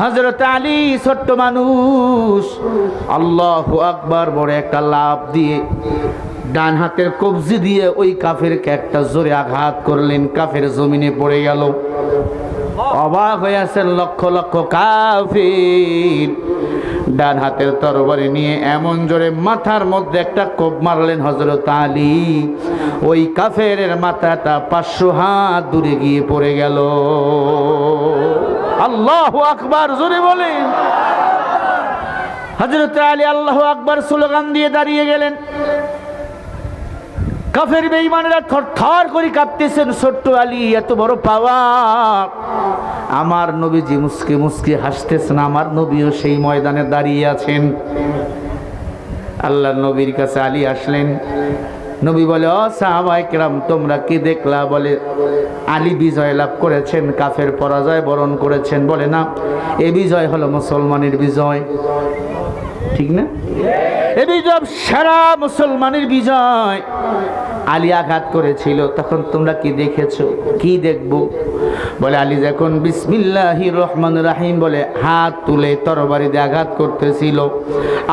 হজরত আলী ছোট্ট মানুষ। আল্লাহ আকবার, বড় একটা লাভ দিয়ে ডান হাতের কবজি দিয়ে ওই কাফের একটা জোরে আঘাত করলেন। কাফের জমিনে পড়ে গেল। অবাক হয়ে আছেন লক্ষ লক্ষ কাফির। ডান হাতের তরবারি নিয়ে এমন জোরে মাথার মধ্যে একটা কোপ মারলেন হজরত আলী। ওই কাফের মাথাটা পাঁচশো হাত দূরে গিয়ে পড়ে গেল। আল্লাহ আকবার, জোরে বলেন। হজরত আলী আল্লাহ আকবার স্লোগান দিয়ে দাঁড়িয়ে গেলেন। কাফের বেঈমানেরা থর থর করে কাঁপতেছেন ছোট্ট আলী, এত বড় পাওয়া আমার নবীজি মুসকে মুসকে হাসতেছেন, আমার নবীও সেই ময়দানে দাঁড়িয়ে আছেন। আল্লাহ নবীর কাছে আলী আসলেন। নবী বলে, ও সাহাবাইকরাম তোমরা কি দেখলা? বলে, আলী বিজয় লাভ করেছেন, কাফের পরাজয় বরণ করেছেন। বলে, না, এ বিজয় হলো মুসলমানের বিজয়। ঠিক না? এ বিজয় সারা মুসলমানের বিজয়। আলী আঘাত করেছিল, তখন তোমরা কি দেখেছ? কি দেখব? বলে আলী যখন বিসমিল্লাহি রহমান রাহিম বলে হাত তুলে তরবারি দিয়ে আঘাত করতেছিল,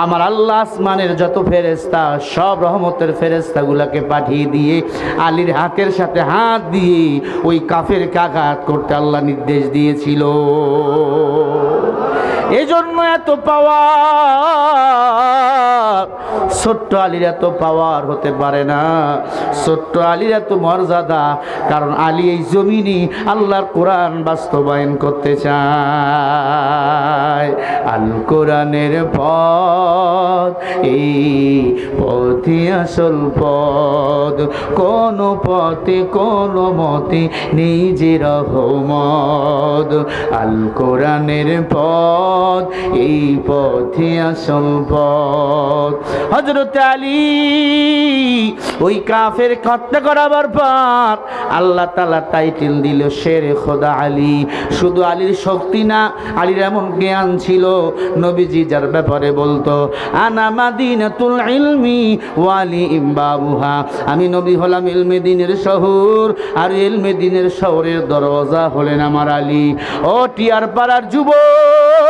আমার আল্লাহ আসমানের যত ফেরেস্তা সব রহমতের ফেরেস্তাগুলাকে পাঠিয়ে দিয়ে আলীর হাতের সাথে হাত দিয়ে ওই কাফের আঘাত করতে আল্লাহ নির্দেশ দিয়েছিল। এজন্য এত পাওয়ার ছোট্ট আলীর এত পাওয়ার হতে পারে না। ছোট্ট আলীর এত মর্যাদা। কারণ আলী এই জমিনে আল্লাহর কোরআন বাস্তবায়ন করতে চায়। আল কোরআনের পথ, এই পথে আসল পদ কোন পথে, কোন মতে নিজে রহমদ আল কোরআনের পথ, এই পথে আসল পথ। হজরত আলী ওই কাফের হত্যা করাবার পর আল্লাহ তালা টাইটেল দিল, শের খোদা আলী। শুধু আলীর শক্তি না, আলীর এমন জ্ঞান ছিল, নবীজি যার ব্যাপারে বলতো, আনা মাদিনাতুল ইলমি ওয়ালি ইমবাবুহা। আমি নবী হলাম ইলমে দিনের শহর, আর ইলমে দিনের শহরের দরজা হলেন আমার আলী। ও টিয়ার পাড়ার যুবক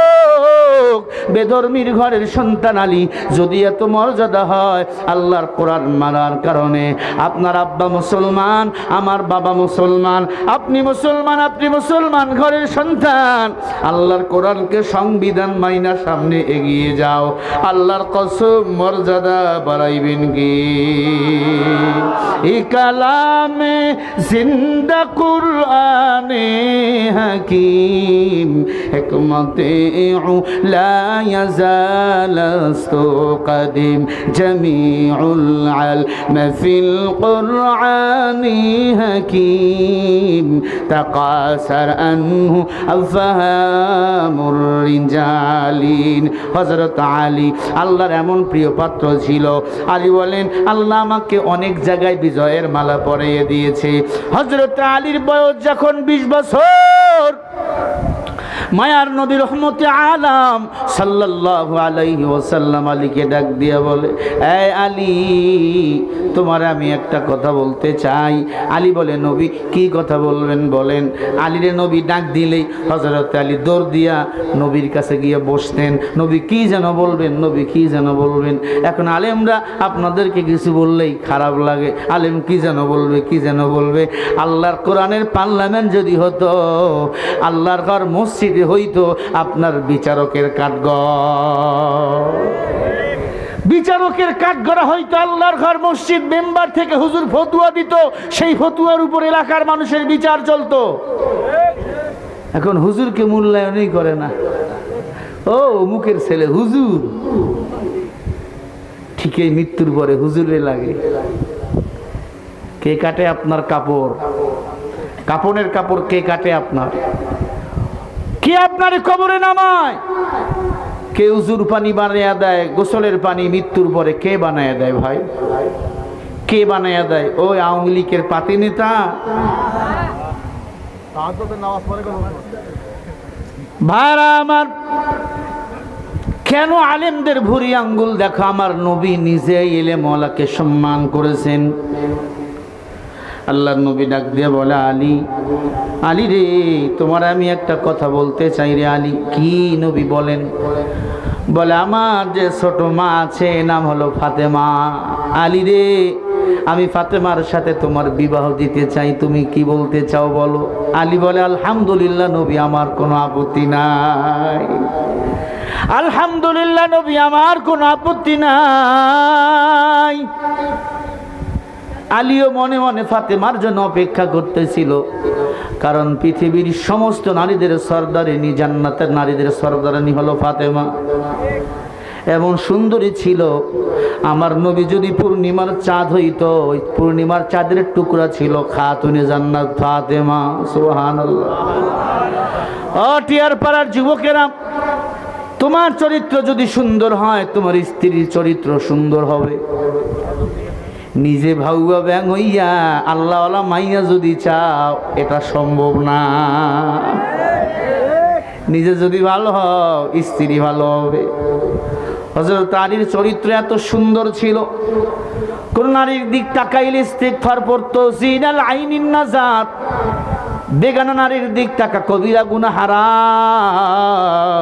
বেধর্মীর ঘরের সন্তান আলী। যদি এত মর্যাদা হয়, আল্লাহর কোরআন মানার কারণে। আপনার আব্বা মুসলমান, আমার বাবা মুসলমান, আপনি মুসলমান আপনি মুসলমান, ঘরের সন্তান। আল্লাহর কোরআনকে সংবিধান মাইনা সামনে এগিয়ে যাও। আল্লাহর কসম মর্যাদা বাড়াইবেন কি? কালামে জিন্দা কুরআনে হাকিম হিকমতে লা يزال قديم جميع العلم في القرآن حكيم تقاصر عنه أفهام الرجالين হজরত আলী আল্লাহর এমন প্রিয় পাত্র ছিল আলী বলেন আল্লাহ আমাকে অনেক জায়গায় বিজয়ের মালা পরিয়ে দিয়েছে হজরত আলীর বয়স যখন বিশ বছর মায়ার নবী রহমতে আলাম সাল্লাল্লাহু আলাইহি ওয়াসাল্লাম আলীকে ডাক দিয়ে বলে, এই আলী, তোমার আমি একটা কথা বলতে চাই। আলী বলে, নবী, কি কথা বলবেন বলেন? আলীরে নবী ডাক দিলেই হজরত আলী দৌড় দিয়া নবীর কাছে গিয়ে বসতেন, নবী, কি যেন বলবেন? নবী, কি যেন বলবেন? এখন আলেমরা আপনাদেরকে কিছু বললেই খারাপ লাগে, আলেম কি যেন বলবে, কি যেন বলবে? আল্লাহর কোরআনের পার্লামেন্ট যদি হতো, আল্লাহর ঘর মসজিদে হইতো আপনার বিচারকের কাঠগড়। বিচারকের কাঠগড়া হয়তো আল্লাহর ঘর, মসজিদ, মেম্বার থেকে হুজুর ফতুয়া দিত, সেই ফতুয়ার উপর এলাকার মানুষের বিচার চলতো। এখন হুজুরকে মূল্যায়নই করে না। ও মুখের ছেলে, হুজুর। ঠিকই মৃত্যুর পরে হুজুরে লাগে। কে কাটে আপনার কাপড়? কাপড়ের কাপড় কে কাটে আপনার? কে আপনার কবরে নামায়? কে উজুর পানি বানাইয়া দেয় গোসলের পানি মৃত্যুর পরে কে বানাইয়া দেয় ভাই? কে বানাইয়া দেয়? ওই আওয়ামী লীগের পাতি নেতা। ভাড়া আমার কেন আলেমদের ভুরি আঙ্গুল দেখো? আমার নবী নিজে এলে মলাকে সম্মান করেছেন। আল্লাহ নবী ডাক দিয়ে বলে, আলী আলী রে, তোমার আমি একটা কথা বলতে চাই রে আলী। কি নবী বলেন? বলে, আমার যে ছোট মা আছে, নাম হলো ফাতেমা। আলী রে, আমি ফাতেমার সাথে তোমার বিবাহ দিতে চাই, তুমি কি বলতে চাও বলো? আলী বলে, আলহামদুলিল্লাহ নবী, আমার কোনো আপত্তি নাই। আলহামদুলিল্লাহ নবী, আমার কোনো আপত্তি নাই। আলীও মনে মনে ফাতেমার জন্য অপেক্ষা করতেছিল। কারণ পৃথিবীর সমস্ত নারীদের সর্দারিনী, জান্নাতের নারীদের সর্দারিনী হলো ফাতেমা। এমন সুন্দরী ছিল। আমার নবী যদি পূর্ণিমার চাঁদ হইতো, ওই পূর্ণিমার চাঁদের টুকরা ছিল খাতুনে জান্নাত ফাতেমা সোহান টিয়ার পাড়ার যুবকেরা, তোমার চরিত্র যদি সুন্দর হয়, তোমার স্ত্রীর চরিত্র সুন্দর হবে। নিজে ভাউয়া ব্যাং হইয়া আল্লাহওয়ালা মাইয়া যদি চাও, এটা সম্ভব না। নিজে যদি ভালো হও, স্ত্রী ভালো হবে। হজরত চরিত্র এত সুন্দর ছিল। কোন নারীর দিক তাকাইলে ইস্তেগফার পড়তো, জিনাল আইনিন নাজাত। বেগানা নারীর দিক তাকা কবিরা গুনা হারাম।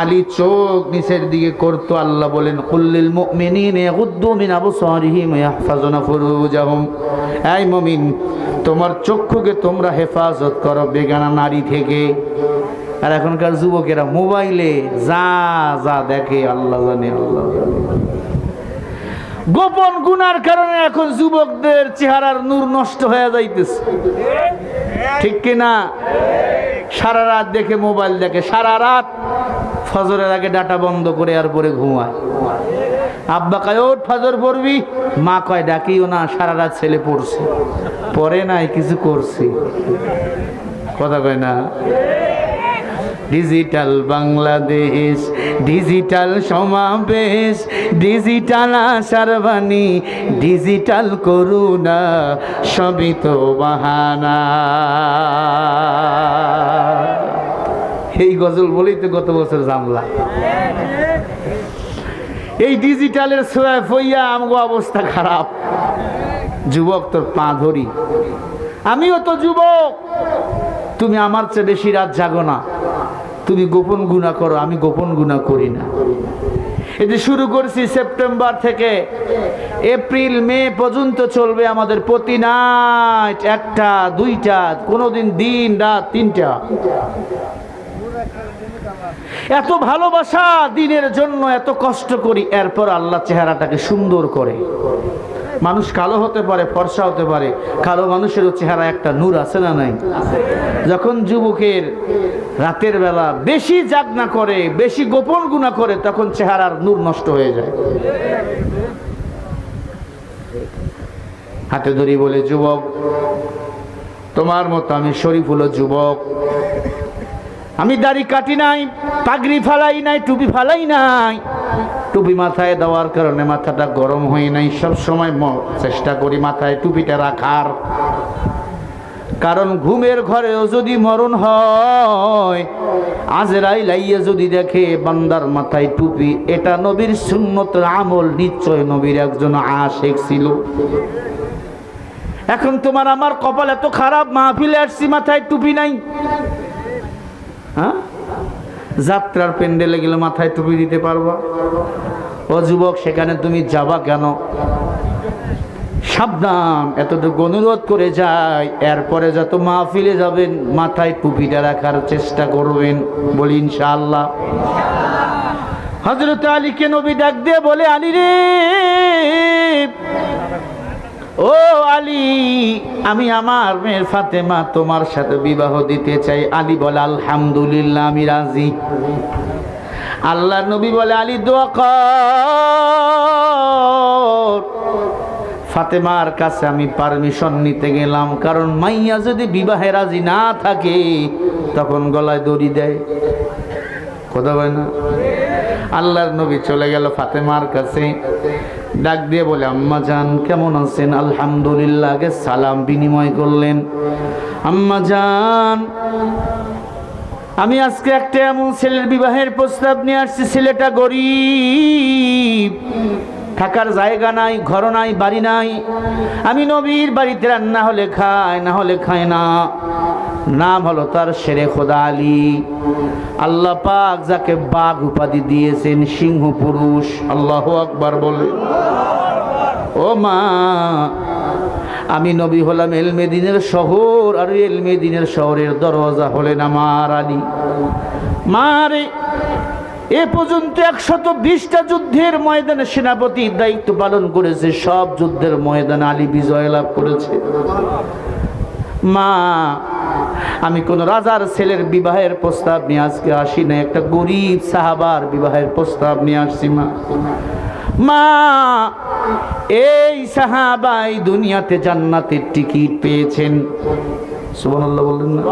আলী চোখ নিচের দিকে করতো, আল্লাহ বলেন কুল্লিল মিন মুমিন, তোমার চক্ষুকে তোমরা হেফাজত করো, বেগানা নারী থেকে। আর এখনকার যুবকেরা মোবাইলে যা যা দেখে, আল্লাহ জানে, আল্লাহ গোপন গুনার কারণে এখন যুবকদের চেহারার নূর নষ্ট হয়ে যাইতেছে। ঠিক কিনা? সারা রাত দেখে মোবাইল দেখে, সারা রাত ফজরের আগে ডাটা বন্ধ করে আর পরে ঘুমায়। আব্বা কয়, ওঠ, ফজর পড়বি? মা কয়, ডাকিও না, সারা রাত ছেলে পড়ছে। পরে নাই, কিছু করছি। কথা কয় না। ডিজিটাল বাংলাদেশ, ডিজিটাল সমাবেশ, ডিজিটাল আশার বাণী, ডিজিটাল করুণা, সবই তো বাহানা। এই গজল বলেই তো গত বছর জামলা। এই ডিজিটালের সোয়া ফইয়া আমগো অবস্থা খারাপ। যুবক তোর পা ধরি। আমিও তো যুবক। তুমি আমার চেয়ে বেশি রাত জাগো না। তুমি গোপন গুণা করো, আমি গোপন গুণা করি না। যে শুরু করছি সেপ্টেম্বর থেকে, এপ্রিল, মে পর্যন্ত চলবে আমাদের প্রতি নাইট, একটা, দুইটা, কোনোদিন দিন, রাত, তিনটা। এত ভালোবাসা দিনের জন্য এত কষ্ট করি, এরপর আল্লাহ চেহারাটাকে সুন্দর করে। মানুষ কালো হতে পারে, ফর্সা হতে পারে, কালো মানুষেরও চেহারা একটা নূর আছে না নাই? যখন যুবকের রাতের বেলা বেশি জাগনা করে, বেশি গোপন গুণা করে, তখন চেহারার নূর নষ্ট হয়ে যায়। হাতে ধরি বলে, যুবক, তোমার মতো আমি শরীফ হলো যুবক। আমি দাড়ি কাটি নাই, পাগড়ি ফালাই নাই, টুপি ফালাই নাই। টুপি মাথায় দেওয়ার কারণে মাথাটা গরম হয় নাই। সব সময় চেষ্টা করি মাথায় টুপিটা রাখার। কারণ ঘুমের ঘরেও যদি মরণ হয় আজরাই লাইয়ে যদি দেখে বান্দার মাথায় টুপি, এটা নবীর সুন্নত আমল, নিশ্চয় নবীর একজন আশেক ছিল। এখন তোমার আমার কপাল এত খারাপ, মাহফিলে আসছি, মাথায় টুপি নাই। হ্যাঁ? যাত্রার প্যান্ডেলে গেলে মাথায় টুপি দিতে পারবা। ও যুবক, সেখানে তুমি যাবা কেন? সাবধান, এতটুকু অনুরোধ করে যাই, এরপরে যত মাহফিলে যাবেন, মাথায় টুপিটা রাখার চেষ্টা করবেন, বলি ইনশাআল্লাহ। হজরত আলীকে নবী ডাক দিয়ে বলে, আলী রে! ও আলী, আমি আমার মেয়ের ফাতেমা তোমার সাথে বিবাহ দিতে চাই। আলী বলে, আলহামদুলিল্লাহ, আমি রাজি। আল্লাহ নবী বলে, আলী, দোয়া কর। ফাতেমার কাছে আমি পারমিশন নিতে গেলাম, কারণ মাইয়া যদি বিবাহে রাজি না থাকে, তখন গলায় দড়ি দেয়। কথা বলে না? আল্লাহর নবী চলে গেল ফাতেমার কাছে। ডাক দিয়ে বলে, আম্মা জান, কেমন আছেন? আলহামদুলিল্লাহ সালাম বিনিময় করলেন। আম্মা জান, আমি আজকে একটা এমন ছেলের বিবাহের প্রস্তাব নিয়ে আসছি, ছেলেটা গরিব। থাকার জায়গা নাই, ঘর নাই, বাড়ি নাই। আমি নবীর বাড়িতে রান্না হলে খায়, না হলে খায় না। নাম হলো তার শেরে খোদা আলী। আল্লাহ পাক যাকে বাঘ উপাধি দিয়েছেন, সিংহ পুরুষ, আল্লাহ আকবার বলে। ও মা, আমি নবী হলাম এলমেদিনের শহর, আর এলমেদিনের শহরের দরজা হলেন আমার আলী। মারে এ পর্যন্ত একশত বিশটা যুদ্ধের ময়দানে সেনাপতি দায়িত্ব পালন করেছে, সব যুদ্ধের ময়দানে আলী বিজয় লাভ করেছে। মা আমি কোন রাজার ছেলের বিবাহের প্রস্তাব নিয়ে আজকে আসি না একটা গরিব সাহাবার বিবাহের প্রস্তাব নিয়ে আসছি, মা। মা, এই সাহাবাই দুনিয়াতে জান্নাতের টিকিট পেয়েছেন। সুবহানাল্লাহ বললেন না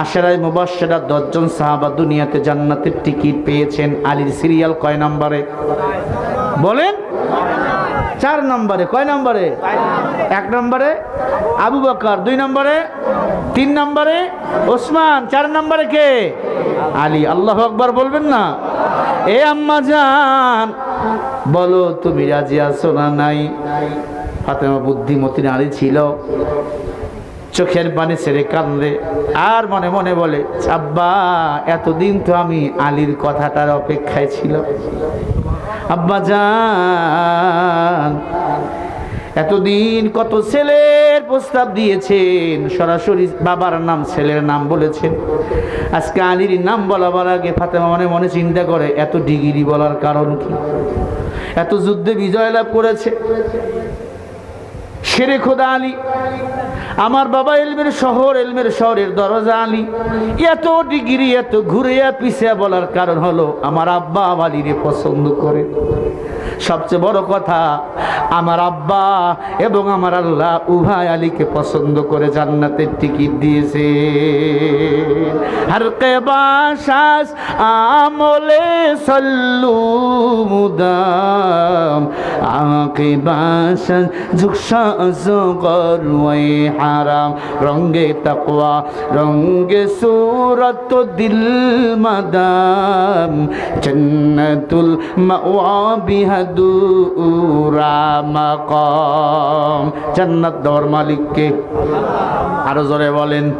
আশারাই মুবাশশারা দশজন সাহাবা দুনিয়াতে জান্নাতের টিকিট পেয়েছেন। আলীর সিরিয়াল কয় নম্বরে? বলেন। চার নম্বরে, কয় নম্বরে? এক নম্বরে আবু বকর, দুই নম্বরে তিন নম্বরে ওসমান, চার নম্বরে কে? আলী। আল্লাহ আকবর বলবেন না? এ আম্মা যান বলো তুমি রাজি আছো না নাই? ফাতেমা বুদ্ধিমতী নারী ছিল। চোখের পানি ছেড়ে কান্দে আর মনে মনে বলে, আব্বা, এতদিন তো আমি আলীর কথাটার অপেক্ষায় ছিল আব্বা যান এতদিন কত ছেলের প্রস্তাব দিয়েছেন। সরাসরি বাবার নাম, ছেলের নাম বলেছেন। আজকে আলীর নাম বলাবার আগে ফাতেমা মনে মনে চিন্তা করে, এত ডিগ্রি বলার কারণ কি? এত যুদ্ধে বিজয় লাভ করেছে। শেরে খোদা আলী, আমার বাবা এলমের শহর, এলমের শহরের দরজা আলী। এত ডিগ্রি, এত ঘুরে পিছিয়া বলার কারণ হলো আমার আব্বা আলীরে পছন্দ করে। সবচেয়ে বড় কথা আমার আব্বা এবং আমার আল্লাহ উভয় আলীকে পছন্দ করে জান্নাতের টিকিট দিয়েছে। আর কে বাসাস আমলে সল্লু মুদাম, আকে বাসাস জগর ওই হারাম। রঙ্গে তাকওয়া রঙ্গে সুরত দিল মাদাম, জন্নতুল মাওয়া বিহাদুরা মাকাম। জান্নাত দেওয়ার আরও জোরে বলেন।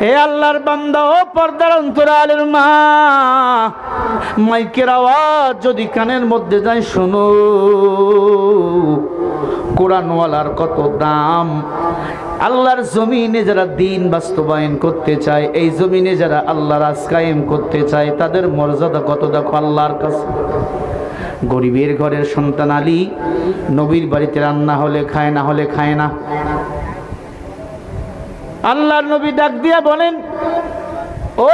এ আল্লাহর বান্দা, ও পর্দার অন্তরালের মা। মাইকের আওয়াজ যদি কানের মধ্যে যায়, শোনো। কোরআনওয়ালার কত দাম। আল্লাহর জমিনে যারা দিন বাস্তবায়ন করতে চায়, এই জমিনে যারা আল্লাহর আজ কায়েম করতে চায়, তাদের মর্যাদা কত দেখো আল্লাহর কাছে? গরিবের ঘরের সন্তান আলী, নবীর বাড়িতে রান্না হলে খায়, না হলে খায় না। আল্লাহর নবী ডাক দিয়া বলেন, ও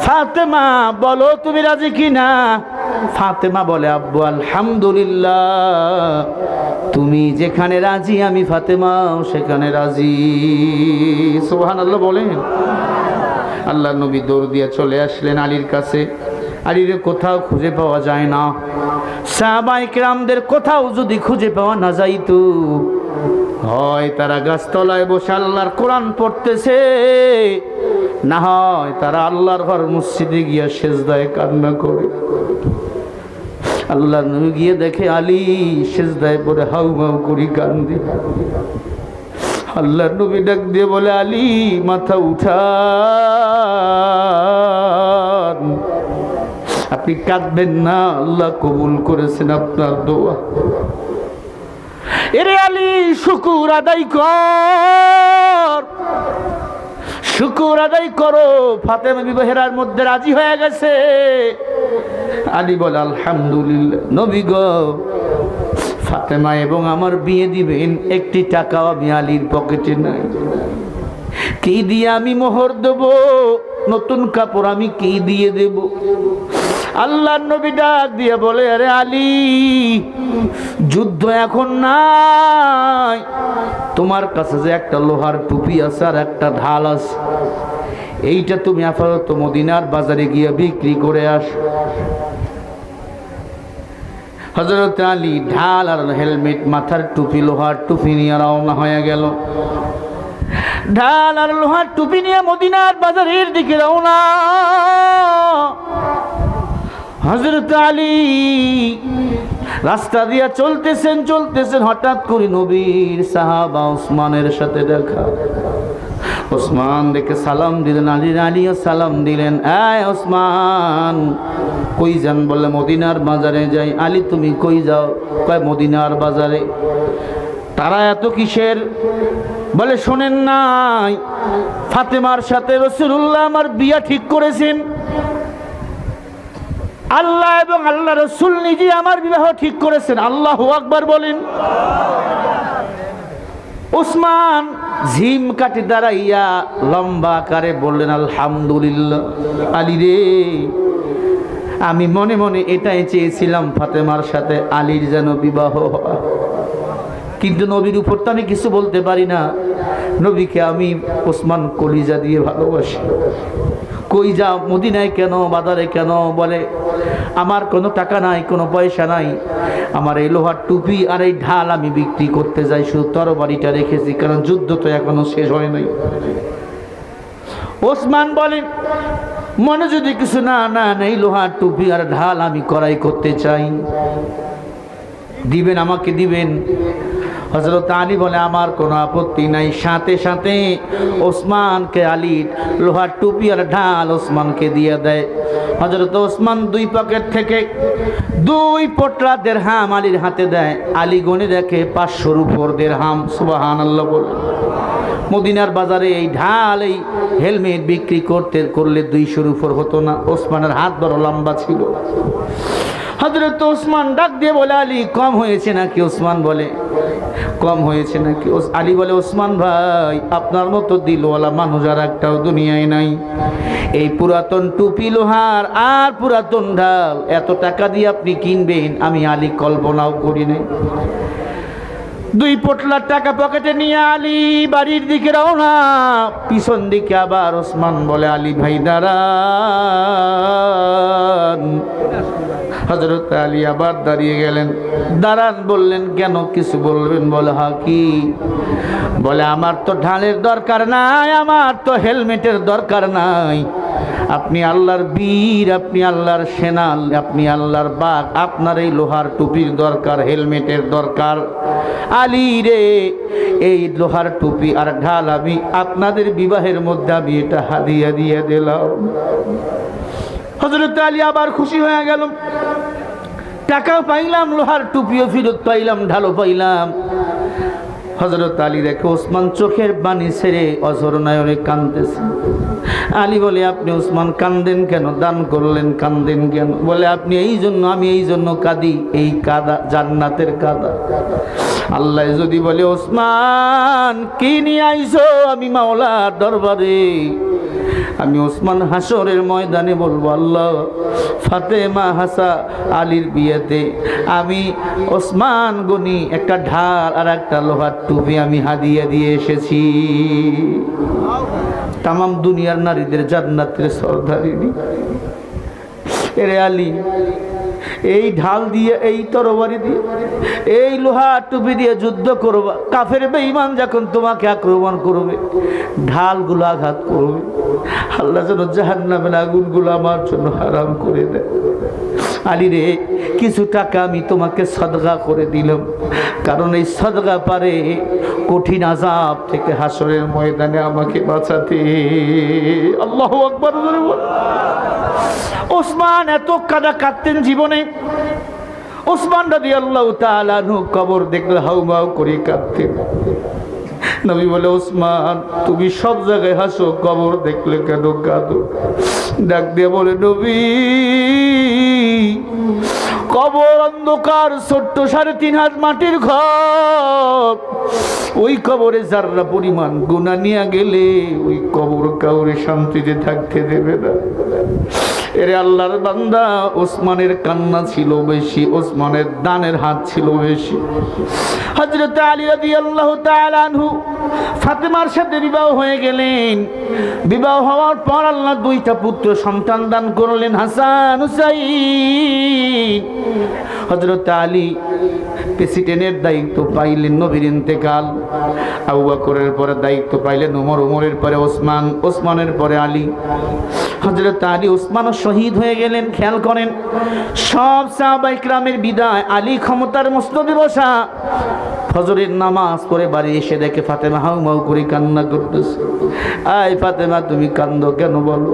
ফাতেমা, বলো তুমি রাজি কিনা? ফাতেমা বলে, আব্বু, আলহামদুলিল্লাহ। তুমি যেখানে রাজি, আমি ফাতেমাও সেখানে রাজি। সোহান আল্লাহ বলেন। আল্লাহ নবী দৌড় দিয়ে চলে আসলেন আলীর কাছে। আলীরে কোথাও খুঁজে পাওয়া যায় না। সাহাবাইক রামদের কোথাও যদি খুঁজে পাওয়া না যাইতো, হয় তারা গাছতলায় বসে আল্লাহর কোরআন পড়তেছে, না হয় তারা আল্লাহর ঘর মসজিদে গিয়া সেজদায় কান্না করে। আল্লাহ গিয়ে দেখে আলী সেজদায় পরে হাউ হাউ করি কান্দি। আল্লাহ নবী ডাক দিয়ে বলে, আলী, মাথা উঠান আপনি কাঁদবেন না, আল্লাহ কবুল করেছেন আপনার দোয়া। এরে আলী, শুকুর আদায় কর। শুকুর আদায় করো, ফাতেমা বিবাহের মধ্যে রাজি হয়ে গেছে। আলী বলে, আলহামদুলিল্লাহ। নবী গো, ফাতেমা এবং আমার বিয়ে দিবেন, একটি টাকাও আমি আলীর পকেটে নাই। কি দিয়ে আমি মোহর দেব? নতুন কাপড় আমি কি দিয়ে দেব? আল্লাহ নবী ডাক দিয়ে বলে, আরে আলী, যুদ্ধ এখন নাই। তোমার কাছে যে একটা লোহার টুপি আছে আর একটা ঢাল আছে, এইটা তুমি আপাতত মদিনার বাজারে গিয়ে বিক্রি করে আস। হজরত আলী ঢাল আর হেলমেট, মাথার টুপি, লোহার টুপি নিয়ে রওনা হয়ে গেল। ঢাল আর লোহার টুপি নিয়ে মদিনার বাজারের দিকে রওনা। হজরত আলী রাস্তা দিয়া চলতেছেন চলতেছেন, হঠাৎ করে নবীর সাহাবা ওসমানের সাথে দেখা। ওসমান দেখে সালাম দিলেন আলী আলীও সালাম দিলেন আয় ওসমান, কই যান? বলে মদিনার বাজারে যাই। আলী, তুমি কই যাও? কয়, মদিনার বাজারে। তারা এত কিসের? বলে, শোনেন নাই, ফাতেমার সাথে রসুল্লাহ আমার বিয়া ঠিক করেছেন। আল্লাহ এবং আল্লাহ রসুল নিজে আমার বিবাহ ঠিক করেছেন। আল্লাহ আকবার বলেন। ওসমান ঝিম কাটি দাঁড়াইয়া লম্বা আকারে বললেন, আলহামদুলিল্লাহ। আলী রে, আমি মনে মনে এটাই চেয়েছিলাম ফাতেমার সাথে আলীর যেন বিবাহ হয়। কিন্তু নবীর উপর তো আমি কিছু বলতে পারি না। নবীকে আমি ওসমান কলিজা দিয়ে ভালোবাসি। কই যা, মদিনায় কেন, বাজারে কেন, বলে আমার কোনো টাকা নাই, কোনো পয়সা নাই। আমার এই লোহার টুপি আর এই ঢাল আমি বিক্রি করতে যাই, শুধু তরবারিটা রেখেছি, কারণ যুদ্ধ তো এখনও শেষ হয় নাই। ওসমান বলে মনে যদি কিছু না না নেই লোহার টুপি আর ঢাল আমি করাই করতে চাই। দিবেন, আমাকে দিবেন। হজরত আলী বলে, আমার কোনো আপত্তি নাই। সাথে সাথে ওসমানকে আলীর লোহার টুপি আর ঢাল ওসমানকে দিয়ে দেয়। হজরত ওসমান দুই পকেট থেকে দুই পোটলা দেড়হাম আলীর হাতে দেয়। আলী গণে দেখে, পাঁচশোর উপর দেড়হাম সুবাহান আল্লাহ বলে। মদিনার বাজারে এই ঢাল, এই হেলমেট বিক্রি করতে করলে দুইশোর উপর হতো না। ওসমানের হাত বড় লম্বা ছিল। হজরত ওসমান ডাক দিয়ে বলে, আলী, কম হয়েছে নাকি? ওসমান বলে কম হয়েছে নাকি? আলী বলে, ওসমান ভাই, আপনার মতো দিলওয়ালা মানুষ আর একটাও দুনিয়ায় নাই। এই পুরাতন টুপি, লোহার আর পুরাতন ঢাল, এত টাকা দিয়ে আপনি কিনবেন, আমি আলী কল্পনাও করি নাই। দুই পোটলার টাকা পকেটে নিয়ে আলী বাড়ির দিকে রওনা, পিছন দিকে আবার ওসমান বলে, আলী ভাই, দাঁড়ান। হজরত আলী আবার দাঁড়িয়ে গেলেন। দাঁড়ান বললেন, কেন কিছু বলবেন বলে হা কি বলে, আমার তো ঢালের দরকার নাই, আমার তো হেলমেটের দরকার নাই। আপনি আল্লাহর বীর, আপনি আল্লাহর সেনাল, আপনি আল্লাহর বাঘ, আপনার এই লোহার টুপির দরকার, হেলমেটের দরকার। আলী রে, এই লোহার টুপি আর ঢাল আমি আপনাদের বিবাহের মধ্যে আমি এটা হাদিয়া দিয়ে দিলাম। হজরত আলী আবার খুশি হয়ে গেল। টাকাও পাইলাম, লোহার টুপিও ফিরত পাইলাম ঢালো পাইলাম। হজরত আলী দেখে ওসমান চোখের বাণী ছেড়ে অঝর নয়নে কানতেছে আলী বলে, আপনি ওসমান কান্দেন কেন? দান করলেন, কান্দেন কেন? বলে, আপনি এই জন্য, আমি এই জন্য কাঁদি, এই কাদা, জান্নাতের কাদা। আল্লাহ যদি বলে, ওসমান, কি নিয়ে আইছো আমি মাওলার দরবারে। আমি ওসমান হাসরের ময়দানে বলব, আল্লাহ, ফাতেমা হাসা আলীর বিয়েতে আমি ওসমান গনি একটা ঢাল আর একটা লোহার টুপি আমি হাদিয়া দিয়ে এসেছি। তামাম দুনিয়ার নারীদের জান্নাতের সর্দারিনী। এরে আলী এই ঢাল দিয়ে, এই তরবারি দিয়ে, এই লোহা টুপি দিয়ে যুদ্ধ করবা। কাফের বেঈমান যখন তোমাকে আক্রমণ করবে, ঢালগুলো আঘাত করবে। আল্লাহ যেন জাহান্নামের আগুনগুলো আমার জন্য হারাম করে দেয়। আলী রে, কিছু টাকা আমি তোমাকে সদগা করে দিলাম। কারণ এই সদগা পারে কঠিন আজাব থেকে হাসরের ময়দানে আমাকে বাঁচাতে। আল্লাহ আকবর। ওসমান এত কাদা কাঁদতেন জীবনে। ওসমান রাজি আল্লাহ তালু কবর দেখলে হাউমাউ করে কাঁদতেন। নবী বলে, ওসমান, তুমি সব জায়গায় হাসো, কবর দেখলে কেন কাঁদো? ডাক দিয়ে বলে, নবী কবর অন্ধকার, ছোট্ট সাড়ে তিন হাত মাটির ঘর। ওই কবরে যাররা পরিমাণ গুণা নিয়ে গেলে, ওই কবর কাউরে শান্তিতে থাকতে দেবে না। এরে আল্লাহর বান্দা, ওসমানের কান্না ছিল বেশি, ওসমানের দানের হাত ছিল বেশি। হজরত আলী রাজি আল্লাহ তালানহু ফাতেমার সাথে বিবাহ হয়ে গেলেন। বিবাহ হওয়ার পর আল্লাহ দুইটা পুত্র সন্তান দান করলেন, হাসান, হুসাইন। হজরত আলী প্রেসিডেন্টের দায়িত্ব পাইলেন নবীর ইন্তেকাল, আবু বকরের পরে দায়িত্ব পাইলেন উমর, উমরের পরে ওসমান, ওসমানের পরে আলী। হজরত আলী ওসমানও শহীদ হয়ে গেলেন, খেয়াল করেন, সব সাহাবাইকরামের বিদায়, আলী ক্ষমতার মস্তদে বসা। ফজরের নামাজ পরে বাড়ি এসে দেখে ফাতেমা হাউ মাউ করে কান্না করতেছে। আয় ফাতেমা, তুমি কান্দ কেন বলো?